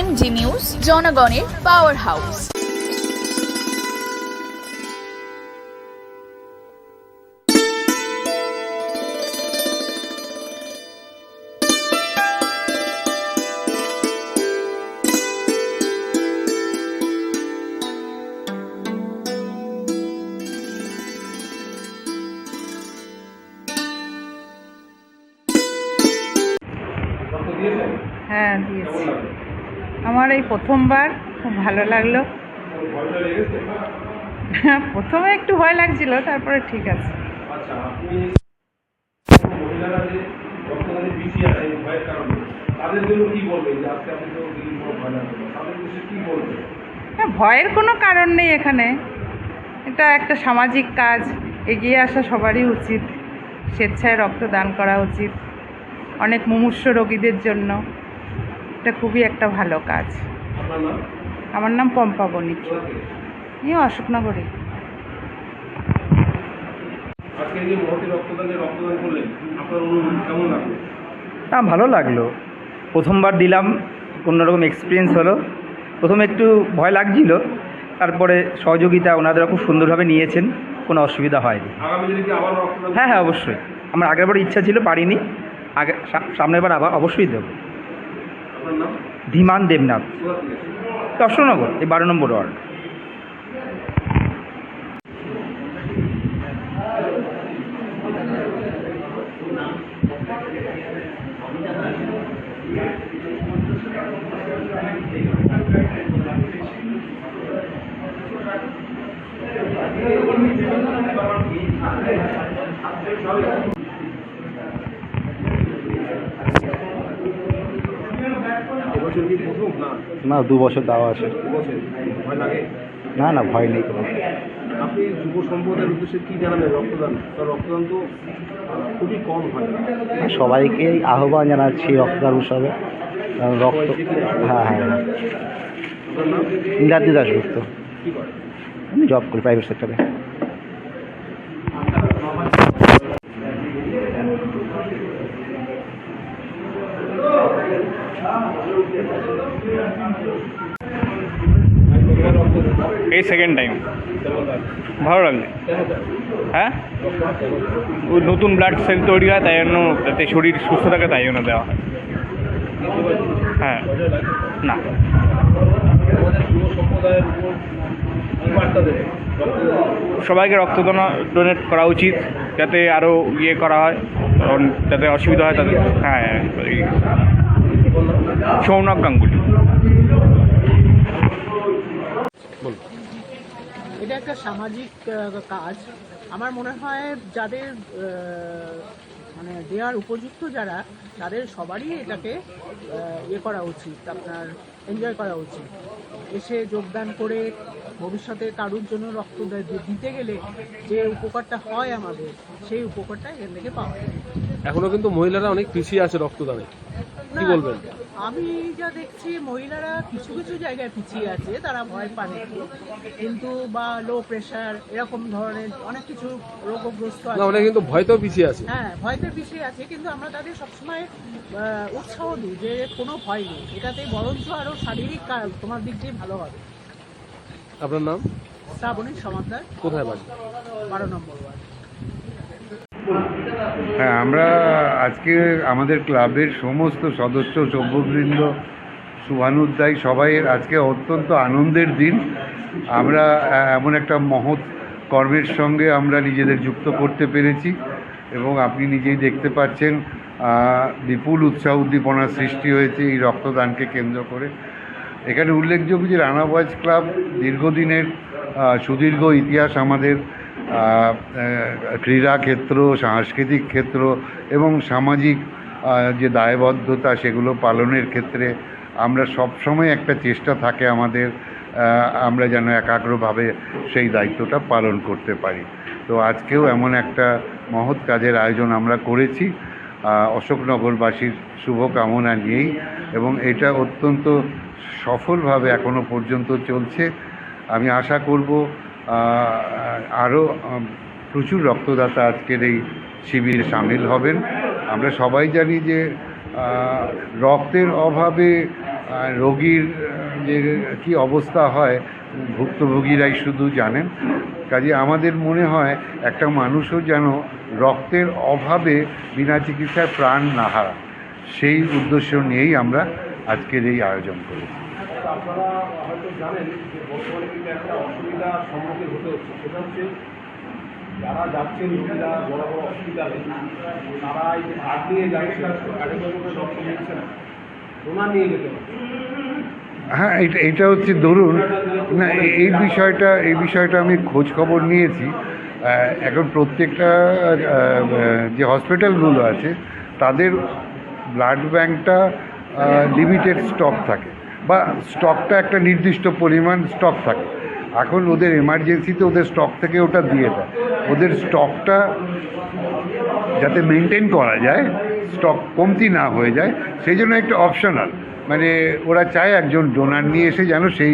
MG news জনগণের power house হ্যাঁ দিয়েছি আমার এই প্রথমবার খুব ভালো লাগল। প্রথমে একটু ভয় লাগছিল তারপরে ঠিক আছে। আচ্ছা দিন হ্যাঁ ভয়ের কোনো কারণ নেই এখানে। এটা একটা সামাজিক কাজ এগিয়ে আসা সবারই উচিত। স্বেচ্ছায় রক্তদান করা উচিত। অনেক মুমূর্ষ রোগীদের জন্য। এটা খুবই একটা ভালো কাজ। আমার নাম পম্পা বণিক। এই অশোকনগরে। আজকে যে মহতি রক্তদানে রক্তদান করলেন আপনার অনুভূতি কেমন লাগল? না ভালো লাগল। প্রথমবার দিলাম অন্যরকম এক্সপিরিয়েন্স হলো। প্রথমে একটু ভয় লাগছিল তারপরে সহযোগিতা ওনারা খুব সুন্দরভাবে নিয়েছেন কোনো অসুবিধা হয়নি। হ্যাঁ হ্যাঁ অবশ্যই। আমার আগেরবার ইচ্ছা ছিল পারিনি। আগে সামনের বার আবার অবশ্যই দেবো। ধীমান দেবনাথ। থেকে এই বারো নম্বর ওয়ার্ড। না দু বছর দেওয়া আছে। না না ভয় নেই কোনো। আপনি যুব সম্প্রদায়ের উদ্দেশ্যে কি জানাবেন রক্তদান? রক্তদান তো খুবই কম হয়। সবাইকে আহ্বান জানাচ্ছি রক্তদান উৎসবে। রক্ত হ্যাঁ হ্যাঁ হ্যাঁ। ইন্দ্রাদ্রি দাসগুপ্ত আমি জব করি প্রাইভেট সেক্টরে এই সেকেন্ড টাইম ভালো লাগছে। হ্যাঁ? ওই নতুন ব্লাড সেল তৈরি হয়, তাই জন্য যাতে শরীর সুস্থ থাকে, তাই জন্য দেওয়া হয়। হ্যাঁ। না। সবাইকে রক্তদান ডোনেট করা উচিত, যাতে আরও ইয়ে করা হয়, কারণ যাতে অসুবিধা হয়, তাদের হ্যাঁ এই সৌনক গাঙ্গুলি। এটা একটা সামাজিক কাজ। আমার মনে হয় যাদের মানে দেওয়ার উপযুক্ত যারা তাদের সবারই এটাকে ইয়ে করা উচিত আপনার এনজয় করা উচিত। এসে যোগদান করে ভবিষ্যতে কারুর জন্য রক্ত দিতে গেলে যে উপকারটা হয় আমাদের সেই উপকারটা এখান থেকে পাওয়া যায়। এখনও কিন্তু মহিলারা অনেক পিছিয়ে আছে রক্তদানে। কি বলবেন? আমি যা দেখছি মহিলারা কিছু কিছু জায়গায় পিছিয়ে আছে তারা ভয় পান কিন্তু বা লো প্রেশার এরকম ধরনের অনেক কিছু রোগগ্রস্ত আছে। অনেক কিন্তু ভয়তেও পিছিয়ে আছে। হ্যাঁ ভয়তে পিছিয়ে আছে কিন্তু আমরা তাদের সবসময় উৎসাহ দিই যে কোনো ভয় নেই। এটাতে বরঞ্চ আরও শারীরিক তোমার দিক দিয়ে ভালো হবে। আপনার নাম? শ্রাবণী সমাদার। কোথায় বাড়ি? বারো নম্বর ওয়ার্ড। হ্যাঁ আমরা আজকে আমাদের ক্লাবের সমস্ত সদস্য সভ্যবৃন্দ শুভানুদ্দায়ী সবাই আজকে অত্যন্ত আনন্দের দিন। আমরা এমন একটা মহৎ কর্মের সঙ্গে আমরা নিজেদের যুক্ত করতে পেরেছি এবং আপনি নিজেই দেখতে পাচ্ছেন বিপুল উৎসাহ উদ্দীপনার সৃষ্টি হয়েছে এই রক্তদানকে কেন্দ্র করে। এখানে উল্লেখযোগ্য যে রানা বয়েজ ক্লাব দীর্ঘদিনের সুদীর্ঘ ইতিহাস আমাদের ক্রীড়া ক্ষেত্র, সাংস্কৃতিক ক্ষেত্র এবং সামাজিক যে দায়বদ্ধতা সেগুলো পালনের ক্ষেত্রে আমরা সবসময় একটা চেষ্টা থাকে আমাদের আমরা যেন একাগ্রভাবে সেই দায়িত্বটা পালন করতে পারি। তো আজকেও এমন একটা মহৎ কাজের আয়োজন আমরা করেছি। অশোকনগরবাসীর শুভকামনা নিয়েই এবং এটা অত্যন্ত সফলভাবে এখনও পর্যন্ত চলছে। আমি আশা করব আরও প্রচুর রক্তদাতা আজকের এই শিবিরে সামিল হবেন। আমরা সবাই জানি যে রক্তের অভাবে রোগীর যে কী অবস্থা হয়, ভুক্তভোগীরাই শুধু জানেন। কাজে আমাদের মনে হয় একটা মানুষও যেন রক্তের অভাবে বিনা চিকিৎসায় প্রাণ না হারা সেই উদ্দেশ্য নিয়েই আমরা আজকের এই আয়োজন করেছি। আপনারা হয়তো জানেন যে বর্তমানে কিন্তু একটা অসুবিধার সম্মুখীন হতে হচ্ছে। সেটা হচ্ছে যারা যাচ্ছেন রোগীরা, বড় বড় হসপিটালে তারা এই যে কার্ড নিয়ে যাচ্ছেন কার্ডের নিচ্ছে না। ডোনার নিয়ে যেতে হ্যাঁ এটা এটা হচ্ছে ধরুন, না এই বিষয়টা এই বিষয়টা আমি খোঁজ খবর নিয়েছি এখন প্রত্যেকটা যে হসপিটালগুলো আছে, তাদের ব্লাড ব্যাংকটা লিমিটেড স্টক থাকে। বা স্টকটা একটা নির্দিষ্ট পরিমাণ স্টক থাকে। এখন ওদের এমার্জেন্সিতে ওদের স্টক থেকে ওটা দিয়ে দেয়। ওদের স্টকটা যাতে মেনটেন করা যায়, স্টক কমতি না হয়ে যায়, সেই জন্য একটা অপশনাল মানে ওরা চায় একজন ডোনার নিয়ে এসে যেন সেই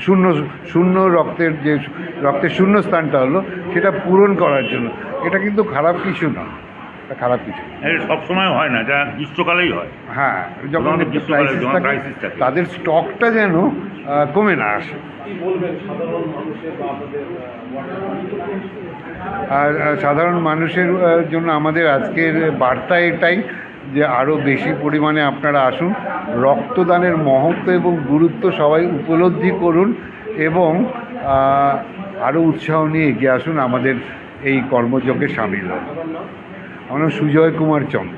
শূন্য শূন্য রক্তের যে, রক্তের শূন্য স্থানটা হলো, সেটা পূরণ করার জন্য। এটা কিন্তু খারাপ কিছু না। খারাপ কিছু না। এটা সবসময় হয় না এটা গ্রীষ্মকালেই হয়। হ্যাঁ যখন তাদের স্টকটা যেন কমে না আসে। কি বলবেন সাধারণ মানুষের বা আপনাদের আহ, ওয়ার্ডের আর আর সাধারণ মানুষের জন্য আমাদের আজকের বার্তা এটাই যে আরও বেশি পরিমাণে আপনারা আসুন রক্তদানের মহত্ব এবং গুরুত্ব সবাই উপলব্ধি করুন এবং আরও উৎসাহ নিয়ে এগিয়ে আসুন আমাদের এই কর্মযজ্ঞে সামিল হন। আমার সুজয় কুমার চন্দ্র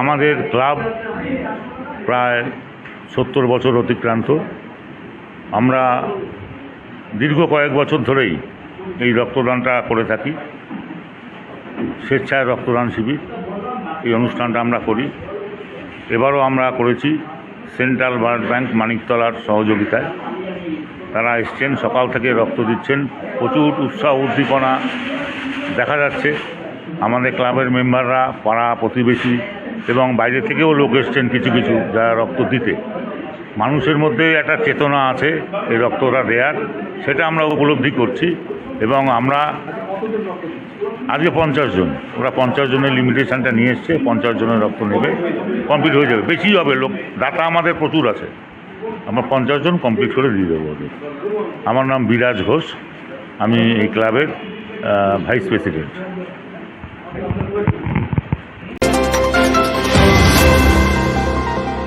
আমাদের ক্লাব প্রায় সত্তর বছর অতিক্রান্ত। আমরা দীর্ঘ কয়েক বছর ধরেই এই রক্তদানটা করে থাকি। স্বেচ্ছায় রক্তদান শিবির, এই অনুষ্ঠানটা আমরা করি। এবারও আমরা করেছি সেন্ট্রাল ব্লাড ব্যাংক মানিকতলার সহযোগিতায়। তারা এসছেন, সকাল থেকে রক্ত দিচ্ছেন। প্রচুর উৎসাহ, উদ্দীপনা দেখা যাচ্ছে। আমাদের ক্লাবের মেম্বাররা, পাড়া প্রতিবেশী এবং বাইরে থেকেও লোক এসছেন কিছু কিছু যারা রক্ত দিতে। মানুষের মধ্যে একটা চেতনা আছে, এই রক্তটা দেওয়ার সেটা আমরা উপলব্ধি করছি এবং আমরা আজকে পঞ্চাশ জন, ওরা পঞ্চাশ জনের লিমিটেশনটা নিয়ে এসছে, পঞ্চাশ জনের রক্ত নেবে, কমপ্লিট হয়ে যাবে। বেশি হবে লোক, ডাটা আমাদের প্রচুর আছে। আমরা পঞ্চাশ জন কমপ্লিট করে দিয়ে দেবো ওদের। আমার নাম বিরাজ ঘোষ। আমি এই ক্লাবের ভাইস প্রেসিডেন্ট